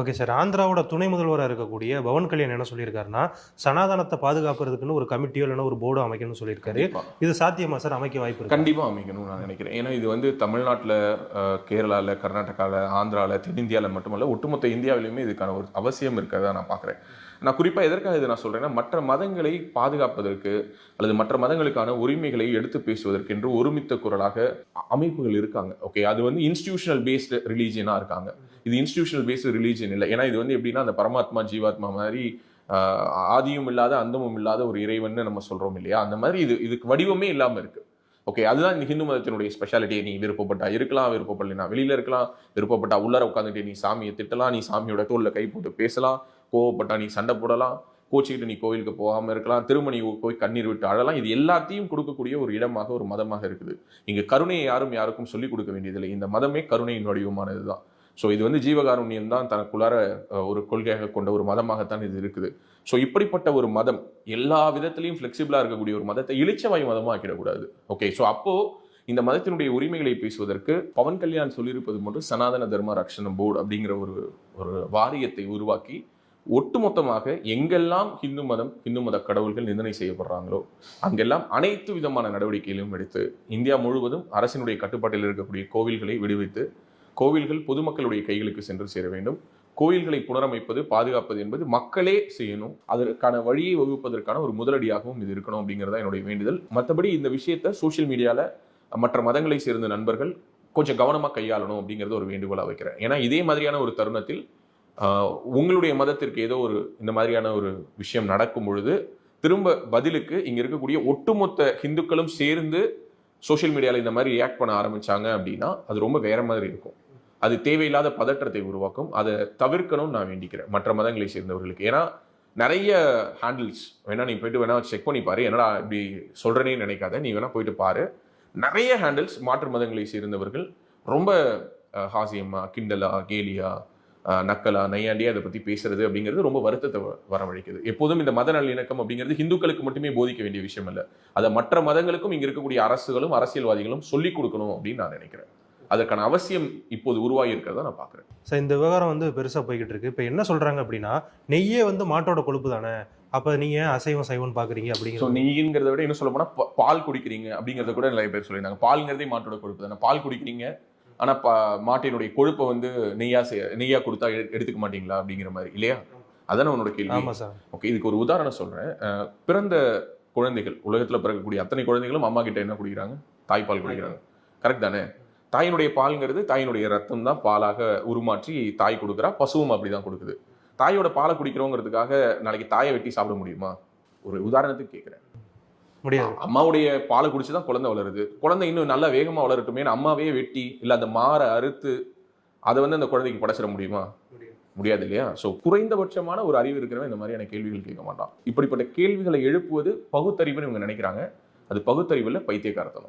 Okay sir ஆந்திராவோட துணை முதல்வராக இருக்கக்கூடிய பவன் கல்யாண் என்ன சொல்லியிருக்காருன்னா சனாதனத்தை பாதுகாக்கிறதுக்குன்னு ஒரு கமிட்டியோ இல்லைன்னா ஒரு போர்டோ அமைக்கணும்னு சொல்லியிருக்காரு. இது சாத்தியமா சார் அமைக்க வாய்ப்பு இருக்கு? கண்டிப்பா அமைக்கணும்னு நான் நினைக்கிறேன். ஏன்னா இது வந்து தமிழ்நாட்டில் கேரளால கர்நாடகாவில் ஆந்திராவில் தென்னிந்தியாவில் மட்டுமல்ல ஒட்டுமொத்த இந்தியாவிலுமே இதுக்கான ஒரு அவசியம் இருக்கிறதா நான் பார்க்குறேன் நான் குறிப்பாக எதற்காக இதை நான் சொல்றேன்னா மற்ற மதங்களை பாதுகாப்பதற்கு அல்லது மற்ற மதங்களுக்கான உரிமைகளை எடுத்து பேசுவதற்கு என்று ஒருமித்த குரலாக அமைப்புகள் இருக்காங்க. ஓகே அது வந்து இன்ஸ்டிடியூஷனல் பேஸ்டு ரிலீஜியனாக இருக்காங்க. இது இன்ஸ்டிடியூஷனல் பேஸ்டு ரிலீஜியன் இல்லை. ஏன்னா இது வந்து எப்படின்னா அந்த பரமாத்மா ஜீவாத்மா மாதிரி ஆதியும் இல்லாத அந்தமும் இல்லாத ஒரு இறைவன்னு நம்ம சொல்றோம் இல்லையா? அந்த மாதிரி இது இதுக்கு வடிவமே இல்லாம இருக்கு. ஓகே அதுதான் இந்த ஹிந்து மதத்தினுடைய ஸ்பெஷாலிட்டியை நீ விருப்பப்பட்டா இருக்கலாம் விருப்பப்படலைனா வெளியில இருக்கலாம். விருப்பப்பட்டா உள்ளார உட்காந்துட்டு நீ சாமியை திட்டலாம் நீ சாமியோட தோல்ல கை போட்டு பேசலாம். கோவப்பட்டா நீ சண்டை போடலாம். கோச்சிக்கிட்டு நீ கோவிலுக்கு போகாம இருக்கலாம். திரும்ப நீ போய் கண்ணீர் விட்டு அழலாம். இது எல்லாத்தையும் கொடுக்கக்கூடிய ஒரு இடமாக ஒரு மதமாக இருக்குது. இங்க கருணையை யாரும் யாருக்கும் சொல்லிக் கொடுக்க வேண்டியதில்லை. இந்த மதமே கருணையின் வடிவமானதுதான். ஸோ இது வந்து ஜீவகாருண்யம் தான் தனக்குள்ளார ஒரு கொள்கையாக கொண்ட ஒரு மதமாகத்தான் இது இருக்குது. ஸோ இப்படிப்பட்ட ஒரு மதம் எல்லா விதத்திலையும் ஃப்ளெக்சிபிளாக இருக்கக்கூடிய ஒரு மதத்தை இளிச்சவாய் மதமாக ஆக்கிடக்கூடாது. ஓகே ஸோ அப்போது இந்த மதத்தினுடைய உரிமைகளை பேசுவதற்கு பவன் கல்யாண் சொல்லியிருப்பது போன்று சனாதன தர்ம ரக்ஷண போர்டு அப்படிங்கிற ஒரு ஒரு வாரியத்தை உருவாக்கி ஒட்டுமொத்தமாக எங்கெல்லாம் ஹிந்து மதம் ஹிந்து மத கடவுள்கள் நிந்தனை செய்யப்படுறாங்களோ அங்கெல்லாம் அனைத்து விதமான நடவடிக்கைகளையும் எடுத்து இந்தியா முழுவதும் அரசினுடைய கட்டுப்பாட்டில் இருக்கக்கூடிய கோவில்களை விடுவித்து கோவில்கள் பொதுமக்களுடைய கைகளுக்கு சென்று சேர வேண்டும். கோயில்களை புனரமைப்பது பாதுகாப்பது என்பது மக்களே செய்யணும். அதற்கான வழியை வகுப்பதற்கான ஒரு முதலடியாகவும் இது இருக்கணும் அப்படிங்கிறதா என்னுடைய வேண்டுதல். மற்றபடி இந்த விஷயத்த சோஷியல் மீடியாவில் மற்ற மதங்களை சேர்ந்த நண்பர்கள் கொஞ்சம் கவனமாக கையாளணும் அப்படிங்கிறத ஒரு வேண்டுகோளாக வைக்கிறேன். ஏன்னா இதே மாதிரியான ஒரு தருணத்தில் உங்களுடைய மதத்திற்கு ஏதோ ஒரு இந்த மாதிரியான ஒரு விஷயம் நடக்கும் பொழுது திரும்ப பதிலுக்கு இங்கே இருக்கக்கூடிய ஒட்டுமொத்த ஹிந்துக்களும் சேர்ந்து சோஷியல் மீடியாவில் இந்த மாதிரி ரியாக்ட் பண்ண ஆரம்பிச்சாங்க அப்படின்னா அது ரொம்ப வேற மாதிரி இருக்கும். அது தேவையில்லாத பதற்றத்தை உருவாக்கும். அதை தவிர்க்கணும்னு நான் வேண்டிக்கிறேன் மற்ற மதங்களை சேர்ந்தவர்களுக்கு. ஏன்னா நிறைய ஹேண்டில்ஸ் வேணா நீ போயிட்டு வேணா செக் பண்ணி பாரு என்னடா இப்படி சொல்றேனே நினைக்காத நீ வேணா போயிட்டு பாரு. நிறைய ஹேண்டில்ஸ் மாற்று மதங்களை சேர்ந்தவர்கள் ரொம்ப ஹாசியமா கிண்டலா கேலியா நக்கலா நையாண்டியா அதை பத்தி பேசுறது அப்படிங்கிறது ரொம்ப வருத்தத்தை வரவழைக்குது. எப்போதும் இந்த மத நல்லிணக்கம் அப்படிங்கிறது ஹிந்துக்களுக்கு மட்டுமே போதிக்க வேண்டிய விஷயம் இல்லை அதை மற்ற மதங்களுக்கும் இங்க இருக்கக்கூடிய அரசுகளும் அரசியல்வாதிகளும் சொல்லிக் கொடுக்கணும் அப்படின்னு நான் நினைக்கிறேன். அதற்கான அவசியம் இப்போது உருவாகி இருக்கிறதா நான் பார்க்குறேன். சார் இந்த விவகாரம் வந்து பெருசாக போய்கிட்டு இருக்கு. இப்போ என்ன சொல்றாங்க அப்படின்னா நெய்யே வந்து மாட்டோட கொழுப்பு தானே? அப்போ நீங்க ஏன் அசைவம் சைவம் பார்க்குறீங்க ஸோ அப்படிங்கிறது நெய்ங்கிறத விட என்ன சொல்ல போனா பா- பால் குடிக்கிறீங்க அப்படிங்கறத கூட நிறைய பேர் சொல்லியிருந்தாங்க. பால்ங்கிறதே மாட்டோட கொழுப்பு தானே? பால் குடிக்கிறீங்க ஆனா பா மாட்டினுடைய கொழுப்பை வந்து நெய்யா நெய்யா கொடுத்தா எடு- எடுத்துக்க மாட்டீங்களா அப்படிங்கிற மாதிரி இல்லையா? அதானே உன்னோட கேள்வி. ஆமா சார். ஓகே இதுக்கு ஒரு உதாரணம் சொல்றேன். அஹ், பிறந்த குழந்தைகள் உலகத்துல பிறக்கக்கூடிய அத்தனை குழந்தைகளும் அம்மா கிட்ட என்ன குடிக்கிறாங்க? தாய்ப்பால் குடிக்கிறாங்க. கரெக்ட் தானே? தாயினுடைய பால்ங்கிறது தாயினுடைய ரத்தம் தான் பாலாக உருமாற்றி தாய் கொடுக்குறா. பசுவும் அப்படிதான் கொடுக்குது. தாயோட பாலை குடிக்கிறோங்கிறதுக்காக நாளைக்கு தாயை வெட்டி சாப்பிட முடியுமா? ஒரு உதாரணத்துக்கு கேட்குறேன் முடியாது. அம்மாவுடைய பாலை குடிச்சு தான் குழந்தை வளருது. குழந்தை இன்னும் நல்லா வேகமா வளரட்டுமே அம்மாவே வெட்டி இல்ல அந்த மாரை அறுத்து அதை வந்து அந்த குழந்தைக்கு படைச்சிட முடியுமா? முடியாது. இல்லையா? ஸோ குறைந்தபட்சமான ஒரு அறிவு இருக்கிறவன் இந்த மாதிரியான கேள்விகள் கேட்க மாட்டான். இப்படிப்பட்ட கேள்விகளை எழுப்புவது பகுத்தறிவுன்னு இவங்க நினைக்கிறாங்க. அது பகுத்தறிவுல பைத்தியக்காரத்தனம்.